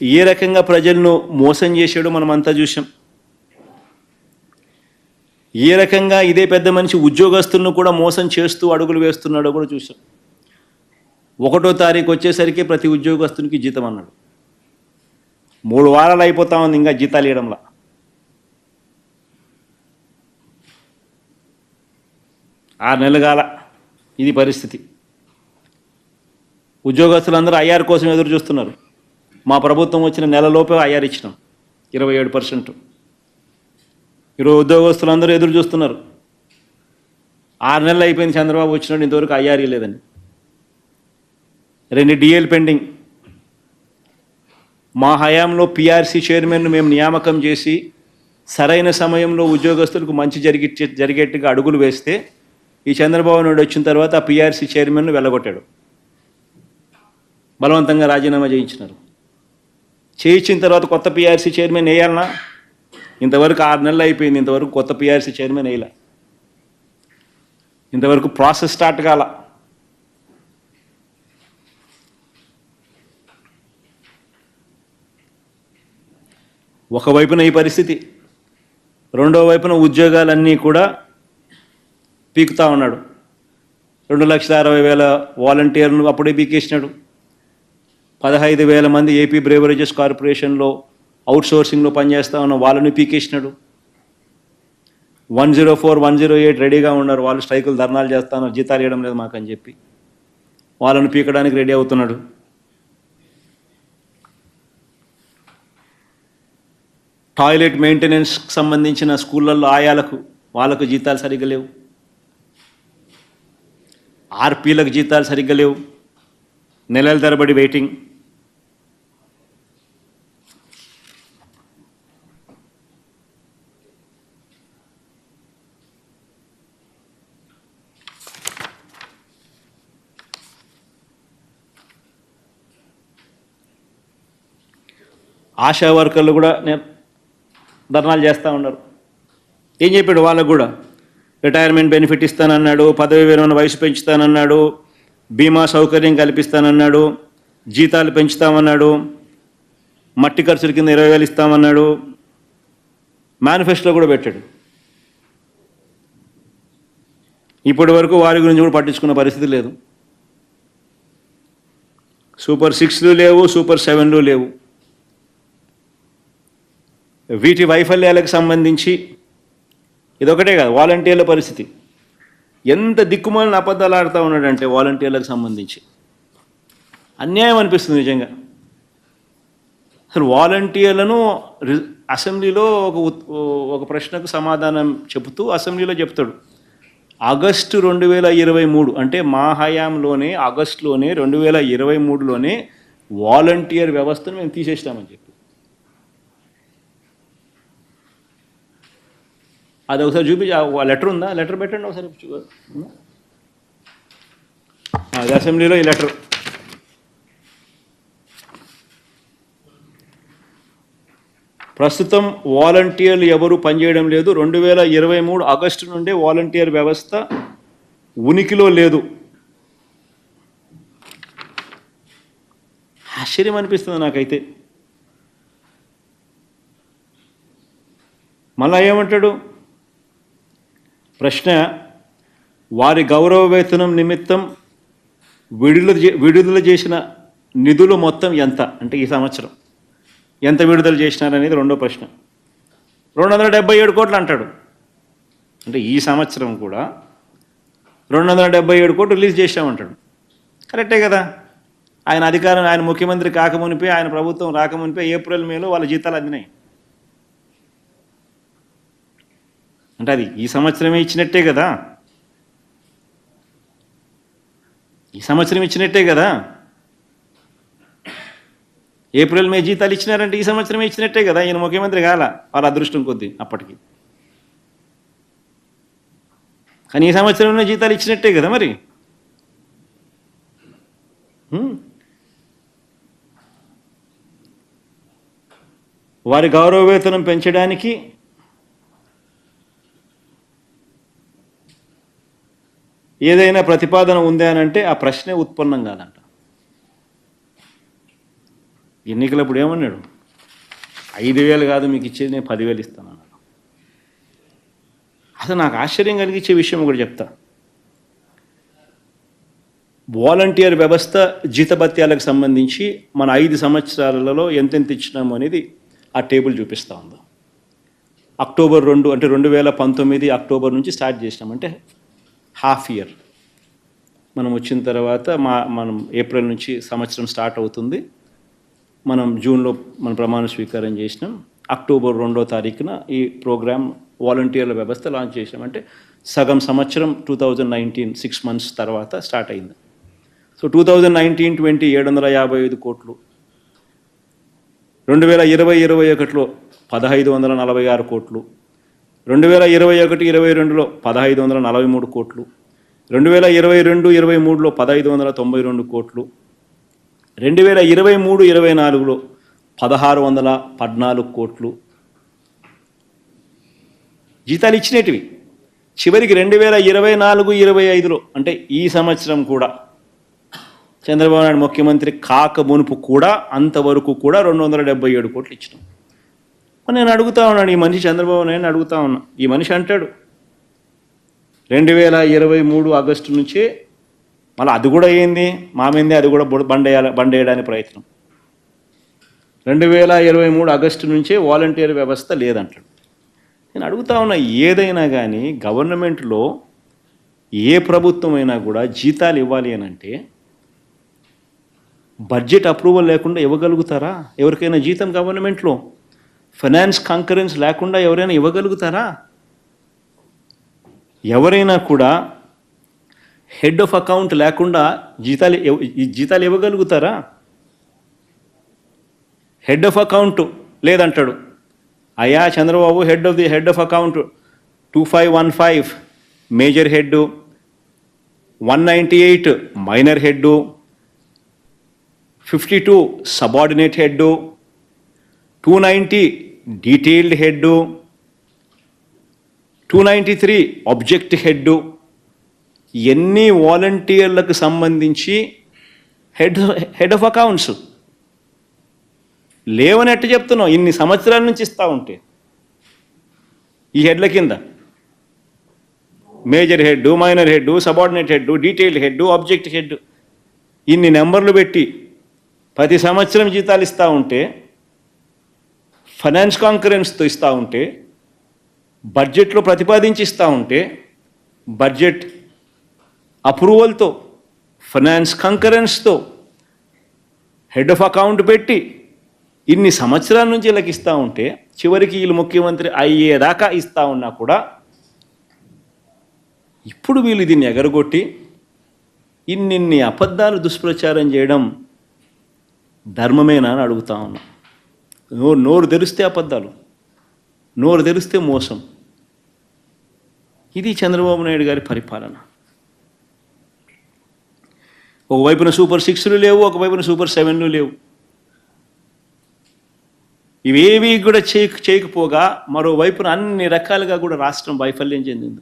ఏ రకంగా ప్రజలను మోసం చేశాడో మనం అంతా చూసాం ఏ రకంగా ఇదే పెద్ద మనిషి ఉద్యోగస్తులను కూడా మోసం చేస్తూ అడుగులు వేస్తున్నాడో కూడా చూసాం ఒకటో తారీఖు వచ్చేసరికి ప్రతి ఉద్యోగస్తునికి జీతం అన్నాడు. మూడు వారాలు అయిపోతా ఉంది ఇంకా జీతాలు ఇవ్వడంలా. ఆరు నెలలు కాల ఇది పరిస్థితి. ఉద్యోగస్తులందరూ ఐఆర్ కోసం ఎదురు చూస్తున్నారు. మా ప్రభుత్వం వచ్చిన నెలలోపే ఐఆర్ ఇచ్చినాం. ఇరవై ఏడు పర్సెంట్. ఈరోజు ఉద్యోగస్తులందరూ ఎదురు చూస్తున్నారు. ఆరు నెలలు అయిపోయింది చంద్రబాబు వచ్చినాడు ఇంతవరకు ఐఆర్ లేదని. రెండు డిఎల్ పెండింగ్. మా హయాంలో పిఆర్సీ చైర్మన్ను మేము నియామకం చేసి సరైన సమయంలో ఉద్యోగస్తులకు మంచి జరిగి జరిగేట్టుగా అడుగులు వేస్తే ఈ చంద్రబాబు నాయుడు వచ్చిన తర్వాత ఆ పిఆర్సీ చైర్మన్ను వెళ్ళగొట్టాడు. బలవంతంగా రాజీనామా చేయించినారు. చేయించిన తర్వాత కొత్త పిఆర్సీ చైర్మన్ వేయాలనా? ఇంతవరకు ఆరు నెలలు అయిపోయింది ఇంతవరకు కొత్త పిఆర్సీ చైర్మన్ వేయాల. ఇంతవరకు ప్రాసెస్ స్టార్ట్ కాల. ఒకవైపున ఈ పరిస్థితి రెండో వైపున ఉద్యోగాలన్నీ కూడా పీకుతా ఉన్నాడు. రెండు లక్షల అరవై వేల వాలంటీర్లు అప్పుడే పీకేసినాడు. పదహైదు వేల మంది ఏపీ బ్రేవరేజెస్ కార్పొరేషన్లో అవుట్సోర్సింగ్లో పనిచేస్తా ఉన్న వాళ్ళని పీకేసినాడు. One zero four one zero eight రెడీగా ఉన్నారు. వాళ్ళు స్ట్రైకులు ధర్నాలు చేస్తాను జీతాలు ఇవ్వడం లేదు మాకని చెప్పి. వాళ్ళని పీకడానికి రెడీ అవుతున్నాడు. టాయిలెట్ మెయింటెనెన్స్కి సంబంధించిన స్కూళ్ళల్లో ఆయాలకు వాళ్ళకు జీతాలు సరిగ్గా లేవు. ఆర్పీలకు జీతాలు సరిగ్గా లేవు. నెలల తరబడి వెయిటింగ్. ఆశా వర్కర్లు కూడా నేను ధర్నాలు చేస్తూ ఉన్నారు. ఏం చెప్పాడు వాళ్ళకు కూడా? రిటైర్మెంట్ బెనిఫిట్ ఇస్తానన్నాడు పదవి విరమణ వయసు పెంచుతానన్నాడు బీమా సౌకర్యం కల్పిస్తానన్నాడు జీతాలు పెంచుతామన్నాడు మట్టి ఖర్చుల కింద ఇరవై వేలు ఇస్తామన్నాడు. మేనిఫెస్టోలో కూడా పెట్టాడు. ఇప్పటి వరకు వారి గురించి కూడా పట్టించుకున్న పరిస్థితి లేదు. సూపర్ సిక్స్లు లేవు సూపర్ సెవెన్లు లేవు. వీటి వైఫల్యాలకు సంబంధించి ఇదొకటే కాదు వాలంటీర్ల పరిస్థితి. ఎంత దిక్కుమాలిన అబద్ధాలు ఆడుతూ ఉన్నాడంటే వాలంటీర్లకు సంబంధించి. అన్యాయం అనిపిస్తుంది నిజంగా. అసలు వాలంటీర్లను అసెంబ్లీలో ఒక ఒక ప్రశ్నకు సమాధానం చెబుతూ అసెంబ్లీలో చెప్తాడు. ఆగస్టు రెండు వేల ఇరవై మూడు అంటే మా హయాంలోనే ఆగస్టులోనే రెండు వేల ఇరవై మూడులోనే వాలంటీర్ వ్యవస్థను మేము తీసేస్తామని చెప్పి. అది ఒకసారి చూపించి లెటర్ ఉందా? లెటర్ పెట్టండి ఒకసారి. చూ- అది అసెంబ్లీలో ఈ లెటర్ ప్రస్తుతం వాలంటీర్లు ఎవరు పనిచేయడం లేదు. రెండు వేల ఇరవై మూడు ఆగస్టు నుండే వాలంటీర్ వ్యవస్థ ఉనికిలో లేదు. ఆశ్చర్యం అనిపిస్తుంది నాకైతే. మళ్ళా ఏమంటాడు? ప్రశ్న వారి గౌరవ వేతనం నిమిత్తం విడుదల విడుదల చేసిన నిధులు మొత్తం ఎంత? అంటే ఈ సంవత్సరం. ఎంత విడుదల చేసినారనేది రెండో ప్రశ్న. రెండు వందల డెబ్బై ఏడు కోట్లు అంటాడు. అంటే ఈ సంవత్సరం కూడా రెండు వందల డెబ్బై ఏడు కోట్లు రిలీజ్ చేశామంటాడు. కరెక్టే కదా. ఆయన అధికారం ఆయన ముఖ్యమంత్రి కాకమునిపే ఆయన ప్రభుత్వం రాకమునిపే ఏప్రిల్ మేలో వాళ్ళ జీతాలు అందినాయి. అంటే అది ఈ సంవత్సరమే ఇచ్చినట్టే కదా? ఈ సంవత్సరం ఇచ్చినట్టే కదా? ఏప్రిల్ మే జీతాలు ఇచ్చినారంటే ఈ సంవత్సరమే ఇచ్చినట్టే కదా? ఈయన ముఖ్యమంత్రి కాల వాళ్ళ అదృష్టం కొద్ది అప్పటికి. కానీ ఈ సంవత్సరంలో జీతాలు ఇచ్చినట్టే కదా మరి? వారి గౌరవ వేతనం పెంచడానికి ఏదైనా ప్రతిపాదన ఉందా అని అంటే ఆ ప్రశ్నే ఉత్పన్నం కాదంట ఎన్నికలప్పుడు ఏమన్నాడు? ఐదు వేలు కాదు మీకు ఇచ్చేది నేను పదివేలు ఇస్తాను అన్నాడు అసలు నాకు ఆశ్చర్యం కలిగించే విషయం ఒకటి చెప్తా. వాలంటీర్ వ్యవస్థ జీతభత్యాలకు సంబంధించి మన ఐదు సంవత్సరాలలో ఎంతెంత ఇచ్చినాము అనేది ఆ టేబుల్ చూపిస్తూ ఉంది? అక్టోబర్ రెండు అంటే రెండు వేల పంతొమ్మిది అక్టోబర్ నుంచి స్టార్ట్ చేసినాం అంటే హాఫ్ ఇయర్ మనం వచ్చిన తర్వాత మా మనం ఏప్రిల్ నుంచి సంవత్సరం స్టార్ట్ అవుతుంది. మనం జూన్లో మన ప్రమాణ స్వీకారం చేసినాం. అక్టోబర్ రెండో తారీఖున ఈ ప్రోగ్రామ్ వాలంటీర్ల వ్యవస్థ లాంచ్ చేసినాం. అంటే సగం సంవత్సరం two thousand nineteen six months తర్వాత స్టార్ట్ అయింది. So two thousand nineteen twenty ఏడు వందల యాభై ఐదు కోట్లు. రెండు వేల ఇరవై ఇరవై ఒకటిలో పదహైదు వందల నలభై ఆరు కోట్లు. రెండు వేల ఇరవై ఒకటి ఇరవై రెండులో పదహైదు వందల నలభై మూడు కోట్లు. రెండు వేల ఇరవై రెండు ఇరవై మూడులో పదహైదు వందల తొంభై రెండు కోట్లు. రెండు వేల ఇరవై మూడు ఇరవై నాలుగులో పదహారు వందల పద్నాలుగు కోట్లు. జీతాలు ఇచ్చినటివి. చివరికి రెండు వేల ఇరవై నాలుగు ఇరవై ఐదులో అంటే ఈ సంవత్సరం కూడా చంద్రబాబు నాయుడు ముఖ్యమంత్రి కాక మునుపు కూడా అంతవరకు కూడా రెండు వందల డెబ్బై ఏడు కోట్లు ఇచ్చినాం. మరి నేను అడుగుతా ఉన్నాను ఈ మనిషి చంద్రబాబు నాయుడు అడుగుతా ఉన్నా. ఈ మనిషి అంటాడు రెండు వేల ఇరవై మూడు ఆగస్టు నుంచే మళ్ళీ అది కూడా ఏంది? మా అది కూడా బుడ- బండేయాల బండేయడానికి ప్రయత్నం. రెండు వేల ఇరవై మూడు ఆగస్టు నుంచే వాలంటీర్ వ్యవస్థ లేదంటాడు. నేను అడుగుతా ఉన్నా ఏదైనా కానీ గవర్నమెంట్లో ఏ ప్రభుత్వం అయినా కూడా జీతాలు ఇవ్వాలి అని అంటే బడ్జెట్ అప్రూవల్ లేకుండా ఇవ్వగలుగుతారా? ఎవరికైనా జీతం గవర్నమెంట్లో? ఫైనాన్స్ కాంకరెన్స్ లేకుండా ఎవరైనా ఇవ్వగలుగుతారా? ఎవరైనా కూడా హెడ్ ఆఫ్ అకౌంట్ లేకుండా జీతాలు ఈ జీతాలు ఇవ్వగలుగుతారా? హెడ్ ఆఫ్ అకౌంట్ లేదంటాడు. అయ్యా Chandrababu head of the head of account two five one five major head one ninety eight minor head fifty two subordinate head two ninety detailed head two ninety three object head ఎన్ని వాలంటీర్లకు సంబంధించి head head of accounts. లేవని ఎట్ట చెప్తున్నావు ఇన్ని సంవత్సరాల నుంచి ఇస్తా ఉంటే. ఈ హెడ్ల కింద. Major head minor head subordinate head detailed head object head ఇన్ని నెంబర్లు పెట్టి ప్రతి సంవత్సరం జీతాలు ఇస్తూ ఉంటే ఫైనాన్స్ కాంకరెన్స్తో ఇస్తూ ఉంటే బడ్జెట్లో ప్రతిపాదించి ఇస్తూ ఉంటే బడ్జెట్ అప్రూవల్తో ఫైనాన్స్ కంకరెన్స్తో హెడ్ ఆఫ్ అకౌంట్ పెట్టి ఇన్ని సంవత్సరాల నుంచి వీళ్ళకి ఇస్తూ ఉంటే చివరికి వీళ్ళు ముఖ్యమంత్రి అయ్యేదాకా ఇస్తూ ఉన్నా కూడా ఇప్పుడు వీళ్ళు దీన్ని ఎగరగొట్టి ఇన్నిన్ని అబద్ధాలు దుష్ప్రచారం చేయడం ధర్మమేనా అని అడుగుతా ఉన్నా. నోరు నోరు తెరిస్తే అబద్ధాలు. నోరు తెరిస్తే మోసం. ఇది చంద్రబాబు నాయుడు గారి పరిపాలన. ఒకవైపున సూపర్ సిక్స్లు లేవు ఒకవైపున సూపర్ సెవెన్లు లేవు. ఇవేవి కూడా చేయకపోగా మరోవైపున అన్ని రకాలుగా కూడా రాష్ట్రం వైఫల్యం చెందింది.